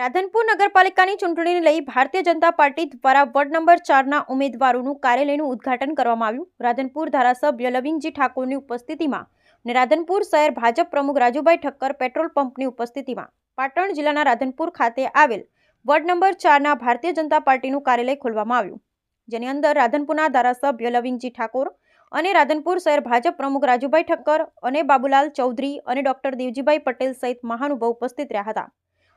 રાધનપુર નગરપાલિકાની ચૂંટણીને લઈ ભારતીય જનતા પાર્ટી દ્વારા વોર્ડ નંબર ચારના ઉમેદવારોનું કાર્યાલયનું ઉદ્ઘાટન કરવામાં આવ્યું. રાધનપુર ધારાસભ્ય લવિંગજી ઠાકોરની ઉપસ્થિતિમાં અને રાધનપુર શહેર ભાજપ પ્રમુખ રાજુભાઈ ઠક્કર પેટ્રોલ પંપની ઉપસ્થિતિમાં પાટણ જિલ્લાના રાધનપુર ખાતે આવેલ વોર્ડ નંબર ચારના ભારતીય જનતા પાર્ટીનું કાર્યાલય ખોલવામાં આવ્યું. જેની અંદર રાધનપુરના ધારાસભ્ય લવિંગજી ઠાકોર અને રાધનપુર શહેર ભાજપ પ્રમુખ રાજુભાઈ ઠક્કર અને બાબુલાલ ચૌધરી અને ડોક્ટર દેવજીભાઈ પટેલ સહિત મહાનુભાવ ઉપસ્થિત રહ્યા હતા.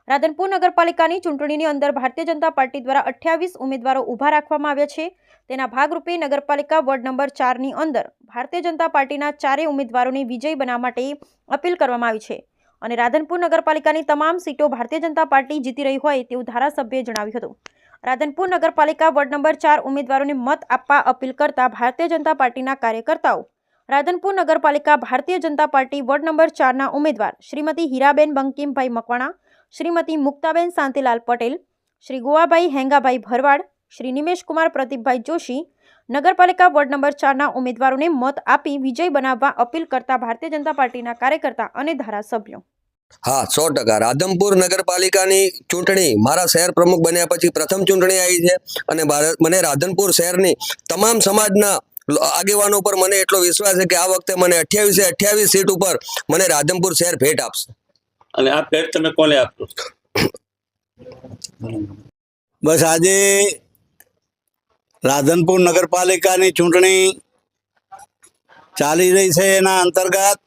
રાધનપુર નગરપાલિકાની ચૂંટણીની અંદર ભારતીય જનતા પાર્ટી દ્વારા અઠ્યાવીસ ઉમેદવારો ઊભા રાખવામાં આવ્યા છે. તેના ભાગરૂપે નગરપાલિકા વોર્ડ નંબર ચારની અંદર ભારતીય જનતા પાર્ટીના ચારેય ઉમેદવારોને વિજય બનાવવા માટે અપીલ કરવામાં આવી છે. અને રાધનપુર નગરપાલિકાની તમામ સીટો ભારતીય જનતા પાર્ટી જીતી રહી હોય તેવું ધારાસભ્યએ જણાવ્યું હતું. રાધનપુર નગરપાલિકા વોર્ડ નંબર ચાર ઉમેદવારોને મત આપવા અપીલ કરતા ભારતીય જનતા પાર્ટીના કાર્યકર્તાઓ, રાધનપુર નગરપાલિકા ભારતીય જનતા પાર્ટી વોર્ડ નંબર ચારના ઉમેદવાર શ્રીમતી હીરાબેન બંકીમભાઈ મકવાણા શ્રીમતી મુક્તાબેન શાંતિલાલ પટેલ, શ્રી ગોવાભાઈ હેંગાભાઈ ભરવાડ, શ્રી નિમેશકુમાર પ્રદીપભાઈ જોશી, નગરપાલિકા વોર્ડ નંબર ચારના ઉમેદવારોને મત આપી વિજય બનાવવા અપીલ કરતા ભારતીય જનતા પાર્ટીના કાર્યકર્તા અને ધારાસભ્યો. હા, સો ટકા. રાધમપુર નગરપાલિકાની ચૂંટણી મારા શહેર પ્રમુખ બન્યા પછી પ્રથમ ચૂંટણી આવી છે અને મને રાધનપુર શહેરની તમામ સમાજના આગેવાનો પર મને એટલો વિશ્વાસ છે કે આ વખતે મને અઠ્યાવીસે અઠ્યાવીસ સીટ ઉપર મને રાધનપુર શહેર ભેટ આપશે. અને આ ભેટ તમે કોને આપશો? બસ આજે રાધનપુર નગરપાલિકાની ચૂંટણી ચાલી રહી છે એના અંતર્ગત.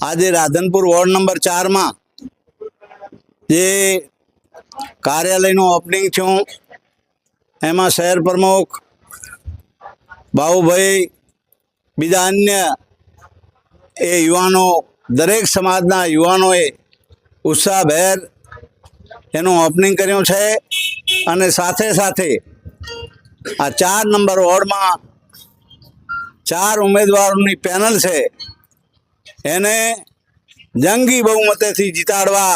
આજે રાધનપુર વોર્ડ નંબર ચારમાં જે કાર્યાલયનું ઓપનિંગ થયું એમાં શહેર પ્રમુખ બાબુભાઈ બીજા અન્ય એ યુવાનો દરેક સમાજના યુવાનોએ ઉત્સાહભેર એનું ઓપનિંગ કર્યું છે અને સાથે સાથે આ ચાર નંબર વોર્ડમાં ચાર ઉમેદવારોની પેનલ છે. એને જંગી બહુમતેથી જીતાડવા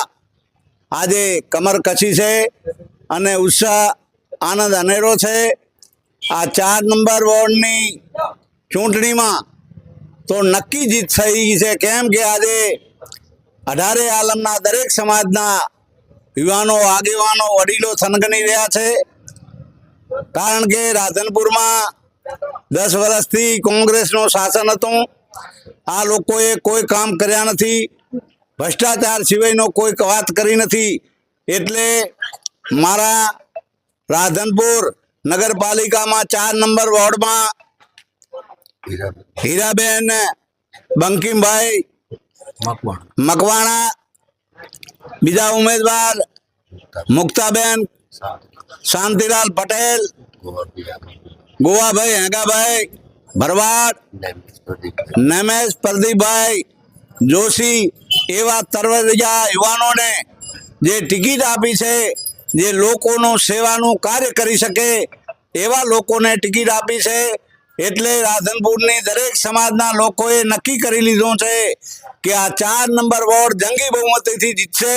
આજે કમર કચી છે અને ઉત્સાહ, આનંદ અનેરો છે. આ ચાર નંબર વોર્ડની ચૂંટણીમાં તો નક્કી જીત થઈ છે કેમ કે આજે અઢારે આલમના દરેક સમાજના યુવાનો, આગેવાનો, વડીલો થનગની રહ્યા છે. કારણ કે રાધનપુરમાં દસ વર્ષથી કોંગ્રેસનું શાસન હતું. આ લોકોએ કોઈ કામ કર્યા નથી. ભ્રષ્ટાચાર સિવાયનો કોઈ વાત કરી નથી. એટલે મારા રાધનપુર નગરપાલિકામાં ચાર નંબર વોર્ડમાં હીરાબેન બંકિમભાઈ મકવાણા. બીજા ઉમેદવાર મુક્તાબેન શાંતિલાલ પટેલ ગોવાભાઈ હેગાભાઈ ભરવાડ નમેશ પ્રદીપભાઈ જોશી એવા તરવરિયા યુવાનોને જે ટિકિટ આપી છે જે લોકોનું સેવાનું કાર્ય કરી શકે એવા લોકોને ટિકિટ આપી છે. એટલે રાધનપુરની દરેક સમાજના લોકોએ નક્કી કરી લીધું છે કે આ ચાર નંબર વોર્ડ જંગી બહુમતીથી જીતશે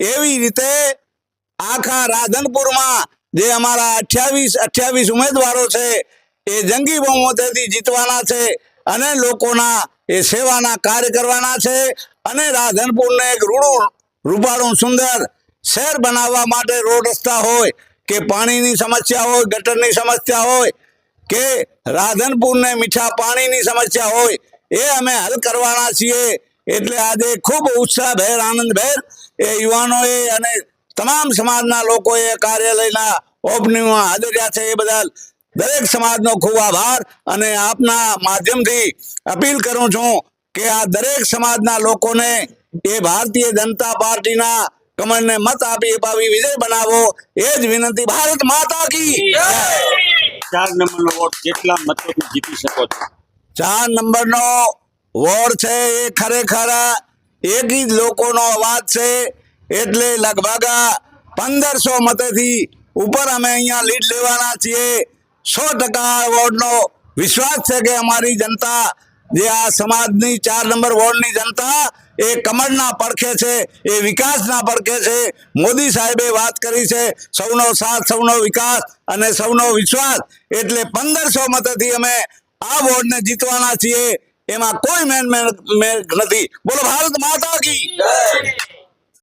એવી રીતે આખા રાધનપુરમાં જે અમારા અઠ્યાવીસ અઠ્યાવીસ ઉમેદવારો છે, એ જંગી બહુમતીથી જીતવાના છે અને લોકોના એ સેવાના કાર્ય કરવાના છે અને રાધનપુરને એક રૂડું, રૂપાળું સુંદર શહેર બનાવવા માટે રોડ રસ્તા હોય કે પાણીની સમસ્યા હોય, ગટરની સમસ્યા હોય કે રાધનપુરને મીઠા પાણીની સમસ્યા હોય, એ અમે હલ કરવાના છીએ. એટલે આજે ખૂબ ઉત્સાહભેર આનંદભેર એ યુવાનોએ અને તમામ સમાજના લોકોએ કાર્યાલયના ઓપનિંગમાં હાજર્યા છે. એ બદલ દરેક સમાજનો ખૂબ આભાર અને આપના માધ્યમથી અપીલ કરું છું કે આ દરેક સમાજના લોકોને એ ભારતીય જનતા પાર્ટીના કમળને મત આપી, અપાવી, વિજય બનાવો. એ જ વિનંતી, ભારત માતા કી. ચાર નંબરનો વોટ કેટલા મતોથી જીતી શકો છો. ચાર નંબરનો વોર્ડ છે એ ખરેખર એક જ લોકોનો અવાજ છે. એટલે લગભગ પંદરસો મતેથી ઉપર અમે અહીંયા લીડ લેવાના છીએ. સો ટકા વોર્ડનો વિશ્વાસ છે કે અમારી જનતા, જે આ સમાજની ચાર નંબર વોર્ડની જનતા એ કમળના પડખે છે, એ વિકાસના પડખે છે. મોદી સાહેબે વાત કરી છે, સૌનો સાથ, સૌનો વિકાસ અને સૌનો વિશ્વાસ. એટલે પંદરસો મતથી અમે આ વોર્ડને જીતવાના છીએ. એમાં કોઈ મેન મેન નથી. બોલો, ભારત માતા કી